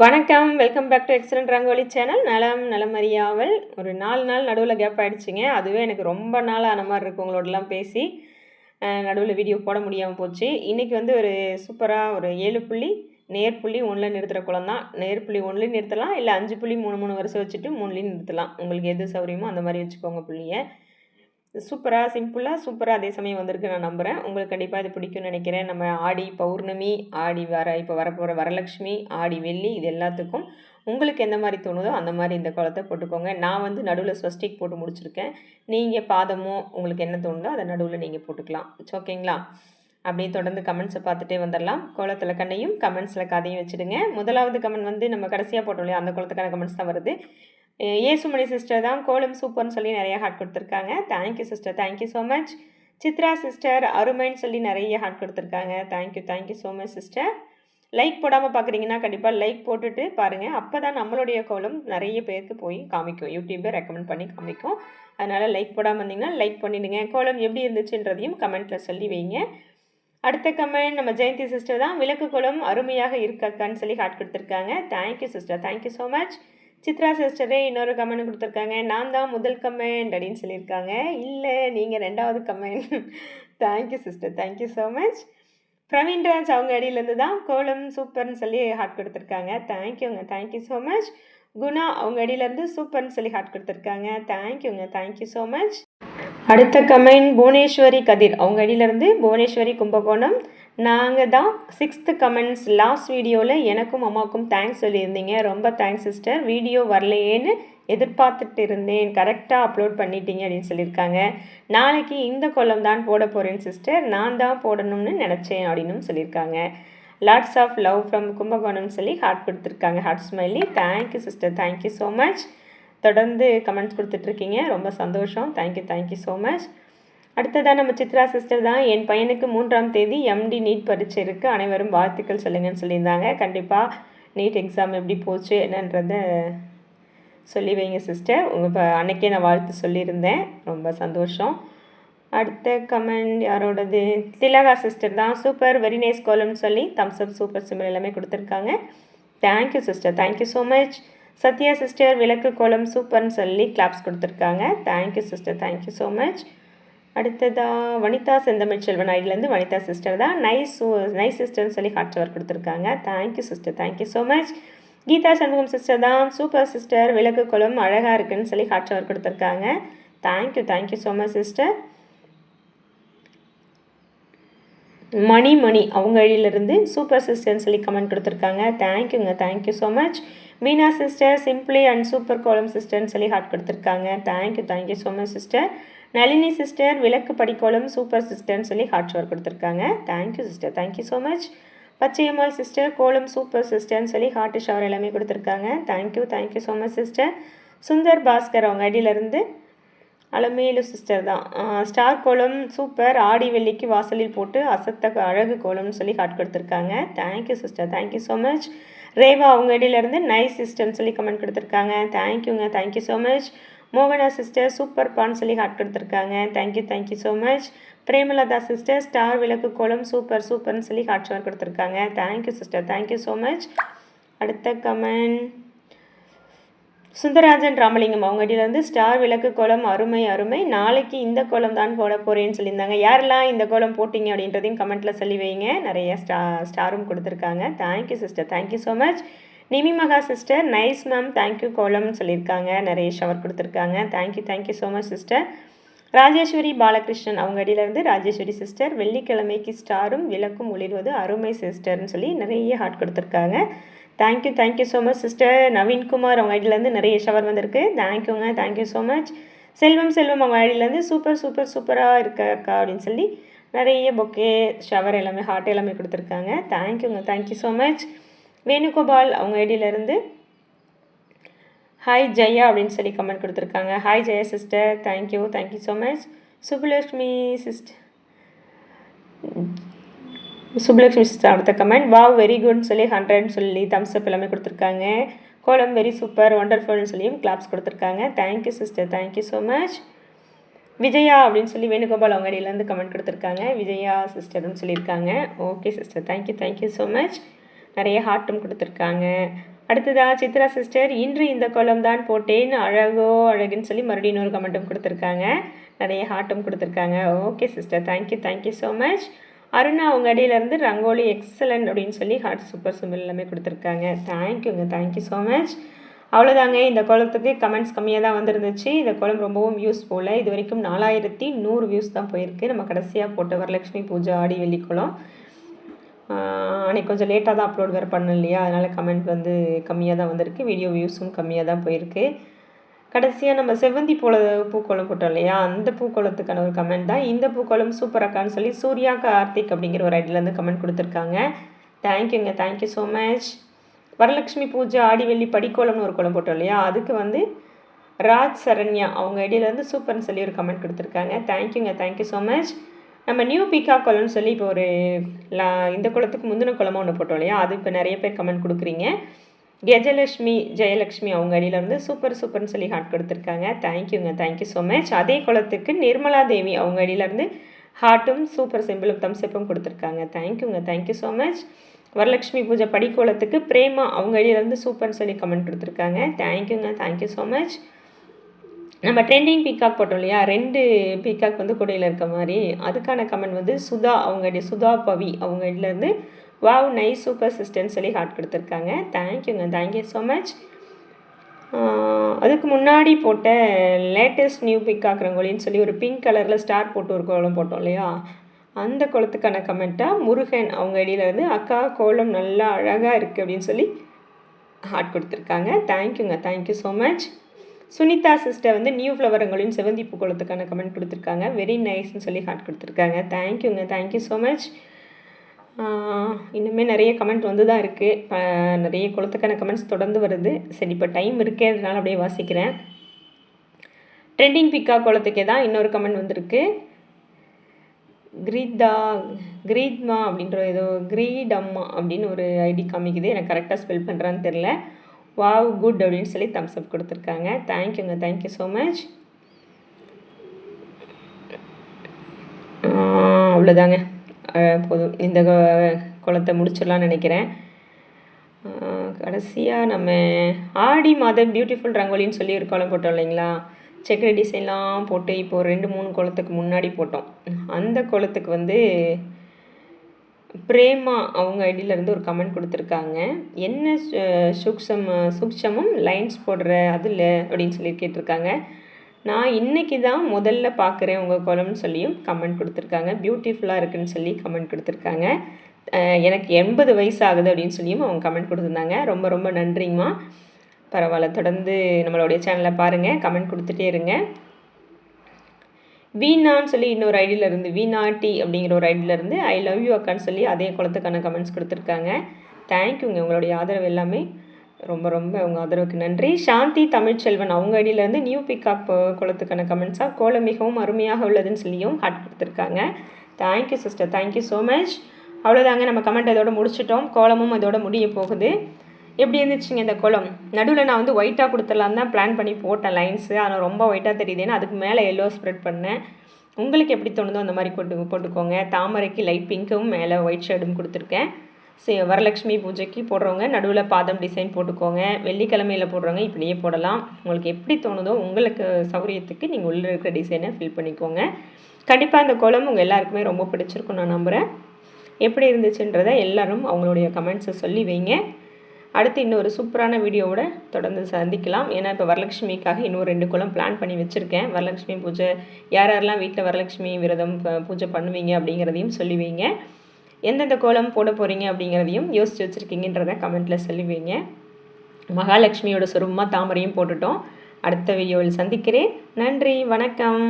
வணக்கம் welcome back to excellent rangoli channel நலம் நலமறியாவல் ஒரு நாலு நாள் நடுவில் கேப் ஆகிடுச்சிங்க அதுவே எனக்கு ரொம்ப நாள் ஆன மாதிரி இருக்கு உங்களோடலாம் பேசி. நடுவில் வீடியோ போட முடியாமல் போச்சு. இன்றைக்கி வந்து ஒரு சூப்பராக ஒரு ஏழு புள்ளி நேர் புள்ளி ஒன்றில் நிறுத்துகிற குளம் தான். நேர் புள்ளி ஒன்றுலையும் நிறுத்தலாம். இல்லை அஞ்சு புள்ளி மூணு மூணு வருஷம் வச்சுட்டு மூணுலேயும் நிறுத்தலாம். உங்களுக்கு எது சௌரியமோ அந்த மாதிரி வச்சுக்கோங்க புள்ளியை. சூப்பராக சிம்பிளாக சூப்பராக அதே சமயம் வந்திருக்கு நான் நம்புகிறேன் உங்களுக்கு கண்டிப்பாக இது பிடிக்கும்னு நினைக்கிறேன். நம்ம ஆடி பௌர்ணமி ஆடி வர இப்போ வரப்போகிற வரலட்சுமி ஆடி வெள்ளி இது எல்லாத்துக்கும் உங்களுக்கு எந்த மாதிரி தோணுதோ அந்த மாதிரி இந்த குளத்தை போட்டுக்கோங்க. நான் வந்து நடுவில் ஸ்வஸ்டிக் போட்டு முடிச்சிருக்கேன். நீங்கள் பாதமோ உங்களுக்கு என்ன தோணுதோ அதை நடுவில் நீங்கள் போட்டுக்கலாம். ஓகேங்களா அப்படியே தொடர்ந்து கமெண்ட்ஸை பார்த்துட்டே வந்துடலாம். கோலத்தில் கண்ணையும் கமெண்ட்ஸில் கதையும் வச்சுடுங்க. முதலாவது கமெண்ட் வந்து நம்ம கடைசியாக போட்டோம் இல்லையா? அந்த குளத்துக்கான கமெண்ட்ஸ் தான் வருது. ஏசுமணி சிஸ்டர் தான் கோலம் சூப்பர்னு சொல்லி நிறைய ஹார்ட் கொடுத்துருக்காங்க. Thank you sister thank you so much Chitra sister அருமைன்னு சொல்லி நிறைய ஹார்ட் கொடுத்துருக்காங்க. Thank you thank you so much sister like போடாமல் பார்க்குறீங்கன்னா கண்டிப்பாக லைக் போட்டுட்டு பாருங்கள் அப்போ தான் நம்மளுடைய கோலம் நிறைய பேருக்கு போய் காமிக்கும். யூடியூப்பை ரெக்கமெண்ட் பண்ணி காமிக்கும். அதனால் லைக் போடாமல் இருந்தீங்கன்னா லைக் பண்ணிவிடுங்க கோலம் எப்படி இருந்துச்சுன்றதையும் கமெண்ட்டில் சொல்லி வைங்க. அடுத்த கமெண்ட் நம்ம ஜெயந்தி சிஸ்டர் தான் விளக்கு கோலம் அருமையாக இருக்காக்கான்னு சொல்லி ஹார்ட் கொடுத்துருக்காங்க. Thank you sister thank you so much Chitra சிஸ்டரே இன்னொரு கமெண்ட் கொடுத்துருக்காங்க. நான் தான் முதல் கமெண்ட் அப்படின்னு சொல்லியிருக்காங்க. இல்லை நீங்கள் ரெண்டாவது comment thank you sister thank you so much Praveenraj அவங்க அடியிலேருந்து தான் கோலம் சூப்பர்னு சொல்லி ஹார்ட் கொடுத்துருக்காங்க. தேங்க்யூங்க தேங்க்யூ ஸோ மச் குணா அவங்க அடியிலேருந்து சூப்பர்னு சொல்லி ஹார்ட் கொடுத்துருக்காங்க. தேங்க்யூங்க தேங்க்யூ ஸோ மச் அடுத்த கமெண்ட் புவனேஸ்வரி கதிர். அவங்க அடியிலேருந்து புவனேஸ்வரி கும்பகோணம். நாங்கள் தான் சிக்ஸ்த்து கமெண்ட்ஸ் லாஸ்ட் வீடியோவில் எனக்கும் அம்மாவுக்கும் தேங்க்ஸ் சொல்லியிருந்தீங்க. ரொம்ப தேங்க்ஸ் சிஸ்டர் வீடியோ வரலையேன்னு எதிர்பார்த்துட்டு இருந்தேன் கரெக்டாக அப்லோட் பண்ணிட்டீங்க அப்படின்னு சொல்லியிருக்காங்க. நாளைக்கு இந்த கொல்லம் தான் போட போகிறேன் சிஸ்டர் நான் தான் போடணும்னு நினச்சேன் அப்படின்னு சொல்லியிருக்காங்க. லாட்ஸ் ஆஃப் லவ் ஃப்ரம் கும்பகோணம்னு சொல்லி ஹார்ட் கொடுத்துருக்காங்க. Heart smiley thank you sister thank you so much தொடர்ந்து கமெண்ட்ஸ் கொடுத்துட்ருக்கீங்க ரொம்ப சந்தோஷம். தேங்க்யூ தேங்க்யூ ஸோ மச் அடுத்ததாக நம்ம சித்ரா சிஸ்டர் தான். என் பையனுக்கு மூன்றாம் தேதி எம்டி நீட் பரீட்சை இருக்குது அனைவரும் வாழ்த்துக்கள் சொல்லுங்கன்னு சொல்லியிருந்தாங்க. கண்டிப்பாக நீட் எக்ஸாம் எப்படி போச்சு என்னன்றத சொல்லி வைங்க சிஸ்டர் உங்கள் இப்போ அன்னைக்கே நான் வாழ்த்து சொல்லியிருந்தேன். ரொம்ப சந்தோஷம். அடுத்த கமெண்ட் யாரோடது? திலகா சிஸ்டர் தான். சூப்பர் வெரி நைஸ் கோலம்னு சொல்லி தம்ஸ் அப் சூப்பர் சிம்பிள் எல்லாமே கொடுத்துருக்காங்க. Thank you sister thank you so much Sathya sister விளக்கு கோலம் சூப்பர்னு சொல்லி கிளாப்ஸ் கொடுத்துருக்காங்க. Thank you sister thank you so much அடுத்ததாக வனிதா செந்தமிழ் செல்வன் ஐடிலேருந்து வனிதா சிஸ்டர் தான். நைஸ் நைஸ் சிஸ்டர்னு சொல்லி ஹார்ட் ஷவர் கொடுத்துருக்காங்க. Thank you sister thank you so much Geetha Shanmugam sister தான். சூப்பர் சிஸ்டர் விளக்கு குளம் அழகாக இருக்குன்னு சொல்லி ஹார்ட் ஷவர் கொடுத்துருக்காங்க. Thank you thank you so much sister Mani Mani. அவங்க அழியிலிருந்து சூப்பர் சிஸ்டர்னு சொல்லி கமெண்ட் கொடுத்துருக்காங்க. தேங்க்யூங்க thank you so much Meena sister simply and super kolam சிஸ்டர்னு சொல்லி ஹார்ட் கொடுத்துருக்காங்க. Thank you thank you so much sister Nalini sister விளக்கு படிக்கோலம் சூப்பர் சிஸ்டர்னு சொல்லி ஹார்ட் ஷவர் கொடுத்துருக்காங்க. Thank you sister thank you so much Pachaiyammal sister kolam super சிஸ்டர்னு சொல்லி heart shower எல்லாமே கொடுத்துருக்காங்க. Thank you thank you so much sister Sundar Baskar அவங்க அடியிலேருந்து அலமேலு சிஸ்டர் தான். ஸ்டார் கோலம் சூப்பர் ஆடி வெள்ளிக்கு வாசலில் போட்டு அசத்த அழகு கோலம்னு சொல்லி ஹார்ட் கொடுத்துருக்காங்க. Thank you sister thank you so much Reva அவங்க இடையிலேருந்து நைஸ் சிஸ்டர்னு சொல்லி கமெண்ட் கொடுத்துருக்காங்க. தேங்க்யூங்க தேங்க்யூ ஸோ மச் மோகனா சிஸ்டர் சூப்பர் பான்னு சொல்லி ஹார்ட் கொடுத்துருக்காங்க. Thank you thank you so much Premalatha sister star விளக்கு கோலம் சூப்பர் சூப்பர்னு சொல்லி ஹாட் ஷவர் கொடுத்துருக்காங்க. Thank you sister thank you so much அடுத்த கமெண்ட் சுந்தராஜன் ராமலிங்கம் அவங்ககிட்டருந்து ஸ்டார் விளக்கு கோலம் அருமை அருமை. நாளைக்கு இந்த கோலம் தான் போட போகிறேன்னு சொல்லியிருந்தாங்க. யாரெல்லாம் இந்த கோலம் போட்டிங்க அப்படின்றதையும் கமெண்ட்டில் சொல்லி வைங்க. நிறைய ஸ்டா ஸ்டாரும் கொடுத்துருக்காங்க. Thank you sister thank you so much Nimi Maha sister nice ma'am thank you கோலம்னு சொல்லியிருக்காங்க நிறைய ஷவர் கொடுத்துருக்காங்க. Thank you thank you so much sister Rajeswari Balakrishnan அவங்க அடியிலேருந்து ராஜேஸ்வரி சிஸ்டர் வெள்ளிக்கிழமைக்கு ஸ்டாரும் விளக்கும் ஒளிர்வது அருமை சிஸ்டர்னு சொல்லி நிறைய ஹார்ட் கொடுத்துருக்காங்க. Thank you thank you so much sister Naveenkumar அவங்க ஐடியிலேருந்து நிறைய ஷவர் வந்திருக்கு. தேங்க்யூங்க thank you so much Selvam Selvam அவங்க ஐடியிலேருந்து சூப்பர் சூப்பர் சூப்பராக இருக்கக்கா அப்படின்னு சொல்லி நிறைய பொக்கே ஷவர் எல்லாமே ஹார்ட் எல்லாமே கொடுத்துருக்காங்க. தேங்க்யூங்க தேங்க்யூ ஸோ மச் வேணுகோபால் அவங்க ஐடியிலேருந்து ஹாய் ஜெயா அப்படின்னு சொல்லி கமெண்ட் கொடுத்துருக்காங்க. Hi Jaya sister thank you thank you so much Subbulakshmi sister Subbulakshmi sister அடுத்த கமெண்ட் வாவ் வெரி குட்னு சொல்லி ஹண்ட்ரட்னு சொல்லி தம்ஸ் அப் எல்லாமே கொடுத்துருக்காங்க. கோலம் வெரி சூப்பர் ஒண்டர்ஃபுல்னு சொல்லியும் கிளாப்ஸ் கொடுத்துருக்காங்க. Thank you sister thank you so much Vijaya அப்படின்னு சொல்லி வேணுகோபால் அவங்க அடியிலேருந்து கமெண்ட் கொடுத்துருக்காங்க. விஜயா சிஸ்டர்னு சொல்லியிருக்காங்க. Okay sister thank you thank you so much நிறைய ஹார்ட்டும் கொடுத்துருக்காங்க. அடுத்ததா சித்ரா சிஸ்டர் இன்று இந்த கோலம் தான் போட்டேன் அழகோ அழகுன்னு சொல்லி மறுபடியும் இன்னொரு கமெண்ட்டும் கொடுத்துருக்காங்க. நிறைய ஹார்ட்டும் கொடுத்துருக்காங்க. Okay sister thank you thank you so much Aruna அவங்க அடியிலேருந்து ரங்கோலி எக்ஸலண்ட் அப்படின்னு சொல்லி ஹார்ட் சூப்பர் சிம்பிள் எல்லாமே கொடுத்துருக்காங்க. தேங்க்யூங்க தேங்க்யூ ஸோ மச் அவ்வளோதாங்க இந்த குளத்துக்கு கமெண்ட்ஸ் கம்மியாக தான் வந்துருந்துச்சு. இந்த குளம் ரொம்பவும் யூஸ்ஃபுல்லாக இது வரைக்கும் நாலாயிரத்தி நூறு வியூஸ் தான் போயிருக்கு. நம்ம கடைசியாக போட்ட வரலட்சுமி பூஜை ஆடி வெள்ளி அன்றைக்கி கொஞ்சம் லேட்டாக தான் அப்லோட் வேறு பண்ண இல்லையா? அதனால் கமெண்ட் வந்து கம்மியாக தான் வந்திருக்கு. வீடியோ வியூஸும் கம்மியாக தான் போயிருக்கு. கடைசியாக நம்ம செவ்வந்தி போல பூக்கோளம் போட்டோம் இல்லையா? அந்த பூக்கோளத்துக்கான ஒரு கமெண்ட் தான். இந்த பூக்கோளம் சூப்பராக்கான்னு சொல்லி சூர்யா கார்த்திக் அப்படிங்கிற ஒரு ஐடியிலேருந்து கமெண்ட் கொடுத்துருக்காங்க. தேங்க்யூங்க தேங்க்யூ ஸோ மச் வரலட்சுமி பூஜை ஆடி வெள்ளி ஒரு கோலம் போட்டோம் இல்லையா? அதுக்கு வந்து ராஜ் சரண்யா அவங்க ஐடியிலேருந்து சூப்பர்னு சொல்லி ஒரு கமெண்ட் கொடுத்துருக்காங்க. தேங்க்யூங்க தேங்க்யூ ஸோ மச் நம்ம நியூ பிகா குளம்னு சொல்லி இப்போ ஒரு லா இந்த குளத்துக்கு முந்தின குளமாக ஒன்று போட்டோம் இல்லையா? அது இப்போ நிறைய பேர் கமெண்ட் கொடுக்குறீங்க. கஜலட்சுமி ஜெயலக்ஷ்மி அவங்க அடியிலேருந்து சூப்பர் சூப்பர்னு சொல்லி ஹார்ட் கொடுத்துருக்காங்க. தேங்க்யூங்க தேங்க்யூ ஸோ மச் அதே குளத்துக்கு நிர்மலா தேவி அவங்க அடியிலேருந்து ஹார்ட்டும் சூப்பர் சிம்பிளும் தம்ஸ்அப்பும் கொடுத்துருக்காங்க. தேங்க்யூங்க தேங்க்யூ ஸோ மச் வரலட்சுமி பூஜை படிக்கோலத்துக்கு பிரேமா அவங்க அடியிலேருந்து சூப்பர்னு சொல்லி கமெண்ட் கொடுத்துருக்காங்க. தேங்க்யூங்க தேங்க்யூ ஸோ மச் நம்ம ட்ரெண்டிங் பீகாக் போட்டோம் இல்லையா? ரெண்டு பீகாக் வந்து கொடையில் இருக்க மாதிரி. அதுக்கான கமெண்ட் வந்து சுதா அவங்க சுதா பவி அவங்க இதுலேருந்து வாவ் நைஸ் சூப்பர் சிஸ்டர்னு சொல்லி ஹார்ட் கொடுத்துருக்காங்க. தேங்க்யூங்க தேங்க்யூ ஸோ மச் அதுக்கு முன்னாடி போட்ட லேட்டஸ்ட் நியூ பிக்காக் ரங்கோலின்னு சொல்லி ஒரு பிங்க் கலரில் ஸ்டார் போட்டு ஒரு கோலம் போட்டோம் இல்லையா? அந்த குளத்துக்கான கமெண்ட்டாக முருகன் அவங்க இடையிலேருந்து அக்கா கோலம் நல்லா அழகாக இருக்குது அப்படின்னு சொல்லி ஹார்ட் கொடுத்துருக்காங்க. தேங்க்யூங்க thank you so much Sunita sister வந்து நியூ ஃப்ளவரங்களின் செவந்தி பூ குளத்துக்கான கமெண்ட் கொடுத்துருக்காங்க வெரி நைஸ்ன்னு சொல்லி ஹார்ட் கொடுத்துருக்காங்க. தேங்க்யூங்க தேங்க்யூ ஸோ மச் இன்னுமே நிறைய கமெண்ட் வந்து தான் இருக்குது நிறைய குளத்துக்கான கமெண்ட்ஸ் தொடர்ந்து வருது. சரி இப்போ டைம் இருக்கேன்றனால அப்படியே வாசிக்கிறேன். ட்ரெண்டிங் பிக்கா குளத்துக்கே தான் இன்னொரு கமெண்ட் வந்திருக்கு. கிரீதா கிரீத்மா அப்படின்ற ஏதோ கிரீடம்மா அப்படின்னு ஒரு ஐடி காமிக்குது. எனக்கு கரெக்டாக ஸ்பெல் பண்ணுறான்னு தெரில வாவ் குட் அப்படின்னு சொல்லி தம்ஸ் அப் கொடுத்துருக்காங்க. தேங்க்யூங்க தேங்க்யூ ஸோ மச் அவ்வளோதாங்க போதும். இந்த குளத்தை முடிச்சிடலான்னு நினைக்கிறேன். கடைசியாக நம்ம ஆடி மாதம் பியூட்டிஃபுல் ரங்கோலின்னு சொல்லி ஒரு குளம் போட்டோம் இல்லைங்களா? செக்கரி டிசைன்லாம் போட்டு இப்போது ரெண்டு மூணு குளத்துக்கு முன்னாடி போட்டோம். அந்த குளத்துக்கு வந்து பிரேமா அவங்க ஐடியிலேருந்து ஒரு கமெண்ட் கொடுத்துருக்காங்க. என்ன சுக்ஷம் சுக்ஷமும்? லைன்ஸ் போடுற அதில் அப்படின்னு சொல்லி கேட்டிருக்காங்க. நான் இன்றைக்கி தான் முதல்ல பார்க்குறேன் உங்கள் குளம்னு சொல்லியும் கமெண்ட் கொடுத்துருக்காங்க. பியூட்டிஃபுல்லாக இருக்குன்னு சொல்லி கமெண்ட் கொடுத்துருக்காங்க. எனக்கு எண்பது வயசு ஆகுது அப்படின்னு சொல்லியும் அவங்க கமெண்ட் கொடுத்துருந்தாங்க. ரொம்ப ரொம்ப நன்றிங்கம்மா பரவாயில்ல தொடர்ந்து நம்மளுடைய சேனலை பாருங்கள் கமெண்ட் கொடுத்துட்டே இருங்க. வீணான்னு சொல்லி இன்னொரு ஐடியிலேருந்து இருந்து வீணாட்டி அப்படிங்கிற ஒரு ஐடியிலேருந்து ஐ லவ் யூ அக்கான்னு சொல்லி அதே குளத்துக்கான கமெண்ட்ஸ் கொடுத்துருக்காங்க. தேங்க்யூங்க உங்களுடைய ஆதரவு எல்லாமே. ரொம்ப ரொம்ப உங்கள் ஆதரவுக்கு நன்றி. சாந்தி தமிழ்ச்செல்வன் அவங்க ஐடியிலேருந்து நியூ பிக்காக் குளத்துக்கான கமெண்ட்ஸாக கோலம் மிகவும் அருமையாக உள்ளதுன்னு சொல்லியும் ஹாட் கொடுத்துருக்காங்க. Thank you sister thank you so much அவ்வளோதாங்க நம்ம கமெண்ட் இதோட முடிச்சிட்டோம். கோலமும் இதோட முடிய போகுது. எப்படி இருந்துச்சுங்க இந்த குளம்? நடுவில் நான் வந்து ஒயிட்டாக கொடுத்துடலாம் தான் பிளான் பண்ணி போட்டேன் லைன்ஸு ஆனால் ரொம்ப ஒயிட்டாக தெரியுதுன்னு அதுக்கு மேலே எல்லோ ஸ்ப்ரெட் பண்ணேன். உங்களுக்கு எப்படி தோணுதோ அந்த மாதிரி போட்டு போட்டுக்கோங்க. தாமரைக்கு லைட் பிங்க்கும் மேலே ஒயிட் ஷேடும் கொடுத்துருக்கேன். சரி வரலட்சுமி பூஜைக்கு போடுறவங்க நடுவில் பாதம் டிசைன் போட்டுக்கோங்க. வெள்ளிக்கிழமையில் போடுறவங்க இப்படியே போடலாம். உங்களுக்கு எப்படி தோணுதோ உங்களுக்கு சௌகரியத்துக்கு நீங்கள் உள்ளே இருக்கிற டிசைனை ஃபில் பண்ணிக்கோங்க. கண்டிப்பாக அந்த குளம் உங்கள் எல்லாருக்குமே ரொம்ப பிடிச்சிருக்கும் நான் நம்புகிறேன் எப்படி இருந்துச்சுன்றதை எல்லோரும் அவங்களுடைய கமெண்ட்ஸை சொல்லி வைங்க. அடுத்து இன்னொரு சூப்பரான வீடியோவோட தொடர்ந்து சந்திக்கலாம். ஏன்னா இப்போ வரலட்சுமிக்காக இன்னும் ரெண்டு குளம் பிளான் பண்ணி வச்சுருக்கேன். வரலட்சுமி பூஜை யார் யாரெல்லாம் வீட்டில் வரலட்சுமி விரதம் பூஜை பண்ணுவீங்க அப்படிங்கிறதையும் சொல்லி வைங்க எந்தெந்த கோலம் போட போகிறீங்க அப்படிங்கிறதையும் யோசித்து வச்சுருக்கீங்கன்றத கமெண்ட்டில் சொல்லுவீங்க. மகாலட்சுமியோட சுரூபமாக தாமரையும் போட்டுட்டோம். அடுத்த வீடியோவில் சந்திக்கிறேன். நன்றி வணக்கம்.